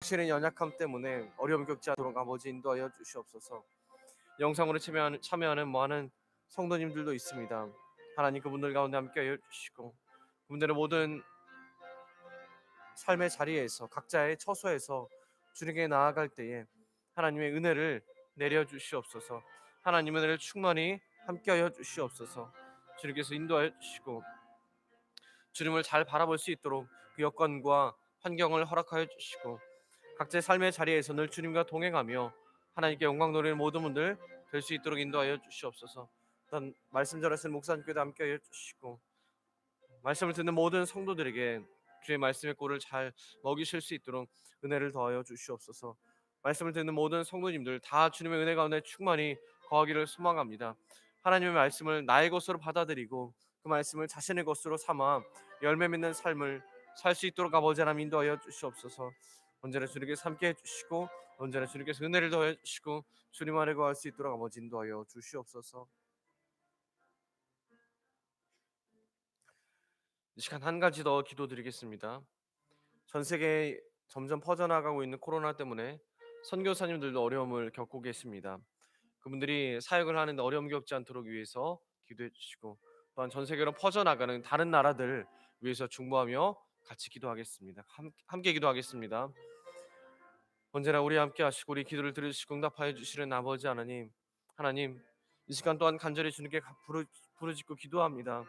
당신의 연약함 때문에 어려움 겪지 않도록 아버지 인도하여 주시옵소서. 영상으로 참여하는, 참여하는 많은 성도님들도 있습니다. 하나님 그분들 가운데 함께하여 주시고 그분들의 모든 삶의 자리에서 각자의 처소에서 주님께 나아갈 때에 하나님의 은혜를 내려 주시옵소서. 하나님의 은혜를 충만히 함께하여 주시옵소서. 주님께서 인도하여 주시고 주님을 잘 바라볼 수 있도록 그 여건과 환경을 허락하여 주시고 각자의 삶의 자리에서 늘 주님과 동행하며 하나님께 영광 돌리는 모든 분들 될 수 있도록 인도하여 주시옵소서. 일단 말씀 전하시는 목사님께도 함께하여 주시고 말씀을 듣는 모든 성도들에게 주의 말씀의 꼴을 잘 먹이실 수 있도록 은혜를 더하여 주시옵소서. 말씀을 듣는 모든 성도님들 다 주님의 은혜 가운데 충만히 거하기를 소망합니다. 하나님의 말씀을 나의 것으로 받아들이고 그 말씀을 자신의 것으로 삼아 열매 맺는 삶을 살 수 있도록 아버지 하나님 인도하여 주시옵소서. 언제나 주님께 함께 해주시고 언제나 주님께서 은혜를 더해 주시고 주님 안에 거할 수 있도록 아버지 인도하여 주시옵소서. 이 시간 한 가지 더 기도드리겠습니다. 전 세계에 점점 퍼져나가고 있는 코로나 때문에 선교사님들도 어려움을 겪고 계십니다. 그분들이 사역을 하는데 어려움 겪지 않도록 위해서 기도해 주시고 또한 전 세계로 퍼져나가는 다른 나라들 위해서 중보하며 같이 기도하겠습니다. 함, 함께 기도하겠습니다. 언제나 우리 함께 하시고 우리 기도를 들으시고 응답하여 주시는 아버지 하나님 하나님 이 시간 또한 간절히 주님께 부르짖고 기도합니다.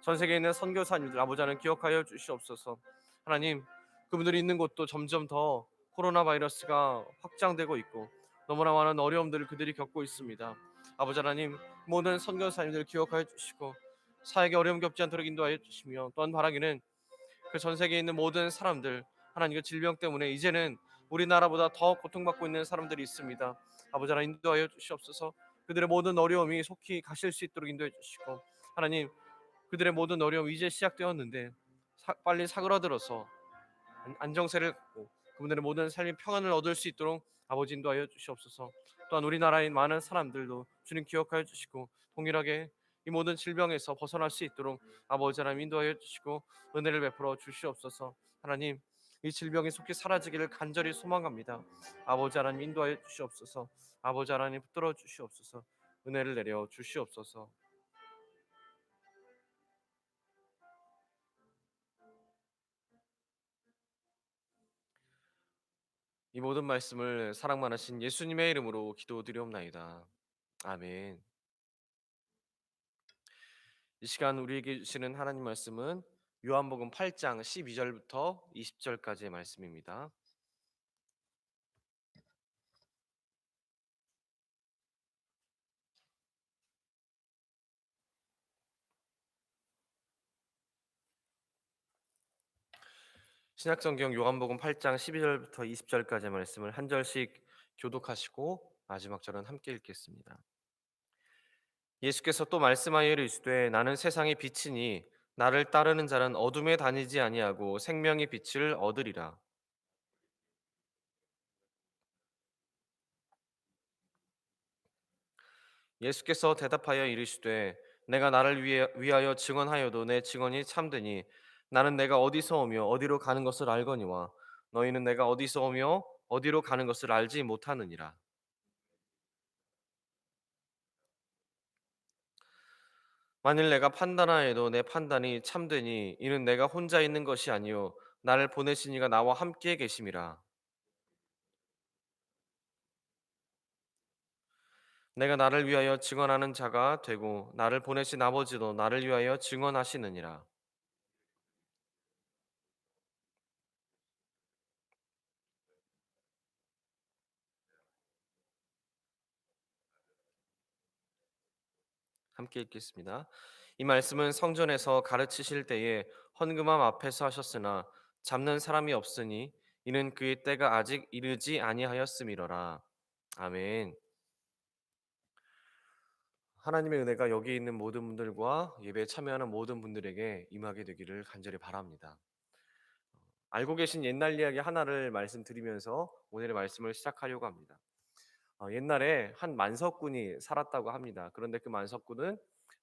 전 세계에 있는 선교사님들 아버지 하나님 기억하여 주시옵소서. 하나님 그분들이 있는 곳도 점점 더 코로나 바이러스가 확장되고 있고 너무나 많은 어려움들을 그들이 겪고 있습니다. 아버지 하나님 모든 선교사님들 기억하여 주시고 사역에 어려움 겪지 않도록 인도하여 주시며 또한 바라기는 그 전 세계에 있는 모든 사람들 하나님 그 질병 때문에 이제는 우리나라보다 더 고통받고 있는 사람들이 있습니다. 아버지 하나님 인도하여 주시옵소서. 그들의 모든 어려움이 속히 가실 수 있도록 인도해 주시고 하나님 그들의 모든 어려움 이제 시작되었는데 사- 빨리 사그라들어서 안- 안정세를 갖고 그분들의 모든 삶의 평안을 얻을 수 있도록 아버지 인도하여 주시옵소서. 또한 우리나라의 많은 사람들도 주님 기억하여 주시고 동일하게 이 모든 질병에서 벗어날 수 있도록 아버지 하나님 인도하여 주시고 은혜를 베풀어 주시옵소서. 하나님 이 질병이 속히 사라지기를 간절히 소망합니다. 아버지 하나님 인도하여 주시옵소서. 아버지 하나님 붙들어 주시옵소서. 은혜를 내려 주시옵소서. 이 모든 말씀을 사랑 많으신 예수님의 이름으로 기도드리옵나이다. 아멘. 이 시간 우리에게 주시는 하나님 말씀은 요한복음 8장 12절부터 20절까지의 말씀입니다. 신약성경 요한복음 8장 12절부터 20절까지의 말씀을 한 절씩 교독하시고 마지막 절은 함께 읽겠습니다. 예수께서 또 말씀하여 이르시되 나는 세상의 빛이니 나를 따르는 자는 어둠에 다니지 아니하고 생명의 빛을 얻으리라. 예수께서 대답하여 이르시되 내가 나를 위해, 위하여 증언하여도 내 증언이 참되니 나는 내가 어디서 오며 어디로 가는 것을 알거니와 너희는 내가 어디서 오며 어디로 가는 것을 알지 못하느니라. 만일 내가 판단하여도 내 판단이 참되니 이는 내가 혼자 있는 것이 아니요 나를 보내신 이가 나와 함께 계심이라. 내가 나를 위하여 증언하는 자가 되고 나를 보내신 아버지도 나를 위하여 증언하시느니라. 함께 읽겠습니다. 이 말씀은 성전에서 가르치실 때에 헌금함 앞에서 하셨으나 잡는 사람이 없으니 이는 그의 때가 아직 이르지 아니하였음이로라. 아멘. 하나님의 은혜가 여기 있는 모든 분들과 예배에 참여하는 모든 분들에게 임하게 되기를 간절히 바랍니다. 알고 계신 옛날 이야기 하나를 말씀드리면서 오늘의 말씀을 시작하려고 합니다. 어, 옛날에 한 만석군이 살았다고 합니다. 그런데 그 만석군은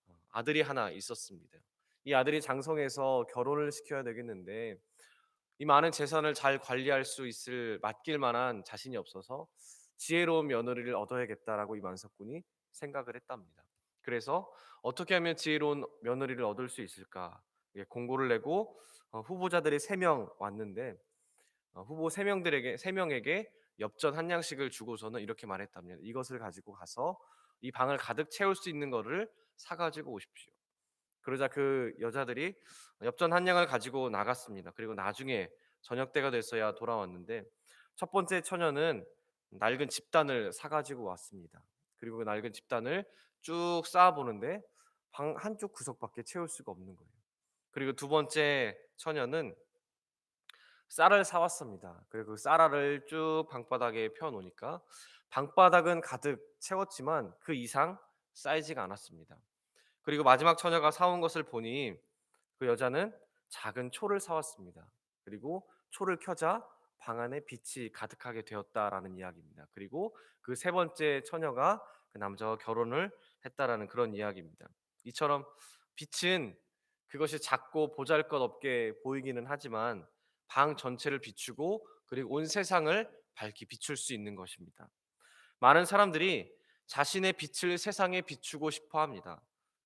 어, 아들이 하나 있었습니다. 이 아들이 장성해서 결혼을 시켜야 되겠는데 이 많은 재산을 잘 관리할 수 있을 맡길 만한 자신이 없어서 '지혜로운 며느리를 얻어야겠다.'라고 이 만석군이 생각을 했답니다. 그래서 '어떻게 하면 지혜로운 며느리를 얻을 수 있을까?' 예 공고를 내고 어 후보자들이 3명 왔는데 어 후보 3 명들에게 3 명에게 엽전 한 양씩을 주고서는 이렇게 말했답니다. "이것을 가지고 가서 이 방을 가득 채울 수 있는 거를 사 가지고 오십시오." 그러자 그 여자들이 엽전 한 양을 가지고 나갔습니다. 그리고 나중에 저녁 때가 돼서야 돌아왔는데 첫 번째 처녀는 낡은 집단을 사 가지고 왔습니다. 그리고 그 낡은 집단을 쭉 쌓아 보는데 방 한쪽 구석밖에 채울 수가 없는 거예요. 그리고 두 번째 처녀는 쌀을 사 왔습니다. 그리고 그 쌀알을 쭉 방바닥에 펴 놓으니까 방바닥은 가득 채웠지만 그 이상 쌓이지가 않았습니다. 그리고 마지막 처녀가 사온 것을 보니 그 여자는 작은 초를 사 왔습니다. 그리고 초를 켜자 방 안에 빛이 가득하게 되었다라는 이야기입니다. 그리고 그 세 번째 처녀가 그 남자와 결혼을 했다라는 그런 이야기입니다. 이처럼 빛은 그것이 작고 보잘것없게 보이기는 하지만 방 전체를 비추고 그리고 온 세상을 밝히 비출 수 있는 것입니다. 많은 사람들이 자신의 빛을 세상에 비추고 싶어 합니다.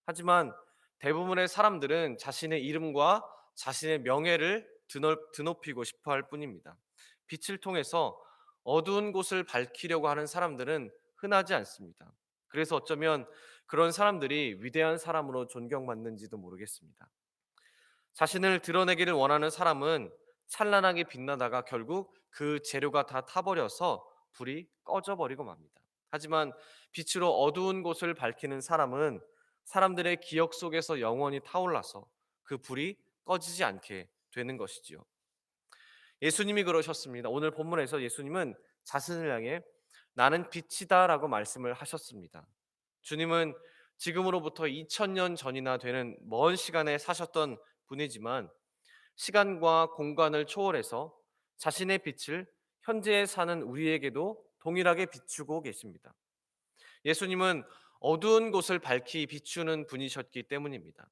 하지만 대부분의 사람들은 자신의 이름과 자신의 명예를 드높이고 싶어 할 뿐입니다. 빛을 통해서 어두운 곳을 밝히려고 하는 사람들은 흔하지 않습니다. 그래서 어쩌면 그런 사람들이 위대한 사람으로 존경받는지도 모르겠습니다. 자신을 드러내기를 원하는 사람은 찬란하게 빛나다가 결국 그 재료가 다 타버려서 불이 꺼져 버리고 맙니다. 하지만 빛으로 어두운 곳을 밝히는 사람은 사람들의 기억 속에서 영원히 타올라서 그 불이 꺼지지 않게 되는 것이지요. 예수님이 그러셨습니다. 오늘 본문에서 예수님은 자신을 향해 나는 빛이다라고 말씀을 하셨습니다. 주님은 지금으로부터 2000년 전이나 되는 먼 시간에 사셨던 분이지만 시간과 공간을 초월해서 자신의 빛을 현재에 사는 우리에게도 동일하게 비추고 계십니다. 예수님은 어두운 곳을 밝히 비추는 분이셨기 때문입니다.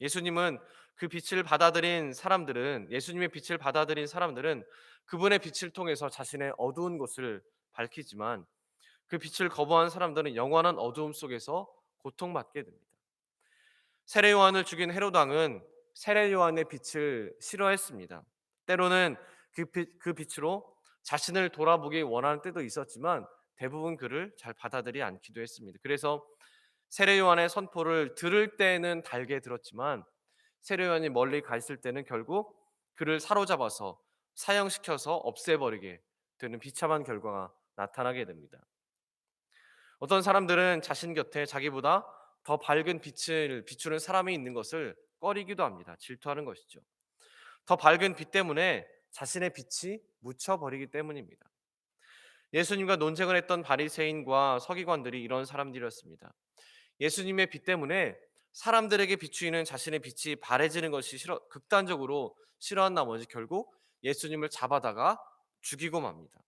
예수님은 그 빛을 받아들인 사람들은 예수님의 빛을 받아들인 사람들은 그분의 빛을 통해서 자신의 어두운 곳을 밝히지만 그 빛을 거부한 사람들은 영원한 어두움 속에서 고통받게 됩니다. 세례 요한을 죽인 헤롯 왕은 세례 요한의 빛을 싫어했습니다. 때로는 그, 빛, 그 빛으로 자신을 돌아보기 원하는 때도 있었지만 대부분 그를 잘 받아들이지 않기도 했습니다. 그래서 세례 요한의 선포를 들을 때는 달게 들었지만 세례 요한이 멀리 가 있을 때는 결국 그를 사로잡아서 사형시켜서 없애버리게 되는 비참한 결과가 나타나게 됩니다. 어떤 사람들은 자신 곁에 자기보다 더 밝은 빛을 비추는 사람이 있는 것을 꺼리기도 합니다. 질투하는 것이죠. 더 밝은 빛 때문에 자신의 빛이 묻혀버리기 때문입니다. 예수님과 논쟁을 했던 바리새인과 서기관들이 이런 사람들이었습니다. 예수님의 빛 때문에 사람들에게 비추이는 자신의 빛이 바래지는 것이 싫어 극단적으로 싫어한 나머지 결국 예수님을 잡아다가 죽이고 맙니다.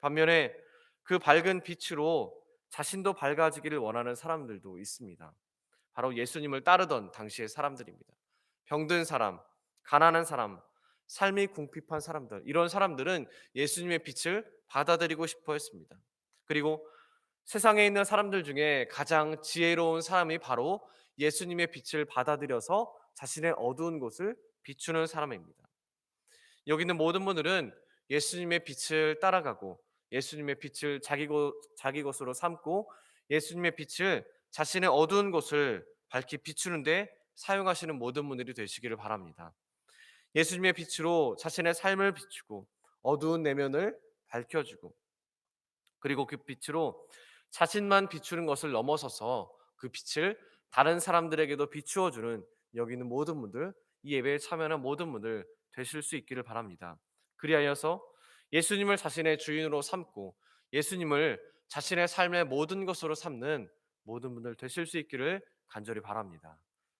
반면에 그 밝은 빛으로 자신도 밝아지기를 원하는 사람들도 있습니다. 바로 예수님을 따르던 당시의 사람들입니다. 병든 사람, 가난한 사람, 삶이 궁핍한 사람들, 이런 사람들은 예수님의 빛을 받아들이고 싶어 했습니다. 그리고 세상에 있는 사람들 중에 가장 지혜로운 사람이 바로 예수님의 빛을 받아들여서 자신의 어두운 곳을 비추는 사람입니다. 여기 있는 모든 분들은 예수님의 빛을 따라가고 예수님의 빛을 자기, 것, 자기 것으로 삼고 예수님의 빛을 자신의 어두운 곳을 밝히 비추는데 사용하시는 모든 분들이 되시기를 바랍니다. 예수님의 빛으로 자신의 삶을 비추고 어두운 내면을 밝혀주고 그리고 그 빛으로 자신만 비추는 것을 넘어서서 그 빛을 다른 사람들에게도 비추어 주는 여기 있는 모든 분들, 이 예배에 참여하는 모든 분들 되실 수 있기를 바랍니다. 그리하여서 예수님을 자신의 주인으로 삼고 예수님을 자신의 삶의 모든 것으로 삼는 모든 분들 되실 수 있기를 간절히 바랍니다.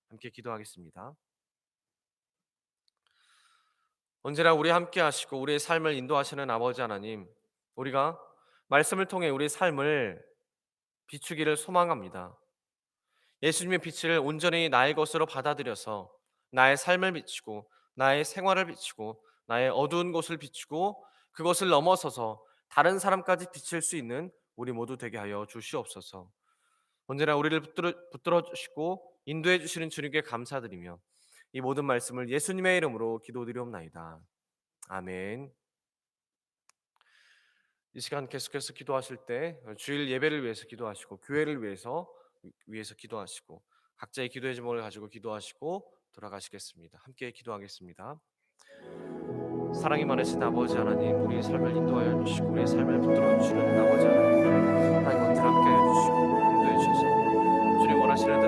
함께 기도하겠습니다. 언제나 우리 함께 하시고 우리의 삶을 인도하시는 아버지 하나님, 우리가 말씀을 통해 우리 삶을 비추기를 소망합니다. 예수님의 빛을 온전히 나의 것으로 받아들여서 나의 삶을 비추고 나의 생활을 비추고 나의 어두운 곳을 비추고 그것을 넘어서서 다른 사람까지 비칠 수 있는 우리 모두 되게 하여 주시옵소서. 언제나 우리를 붙들어, 붙들어 주시고 인도해 주시는 주님께 감사드리며 이 모든 말씀을 예수님의 이름으로 기도드리옵나이다. 아멘. 이 시간 계속해서 기도하실 때 주일 예배를 위해서 기도하시고 교회를 위해서 위해서 기도하시고 각자의 기도의 제목을 가지고 기도하시고 돌아가시겠습니다. 함께 기도하겠습니다. 사랑이 많으신 아버지 하나님, 우리의 삶을 인도하여 주시고 우리의 삶을 붙들어 주시는 아버지 하나님, 하나님 함께 해 주시고 하시는 뜻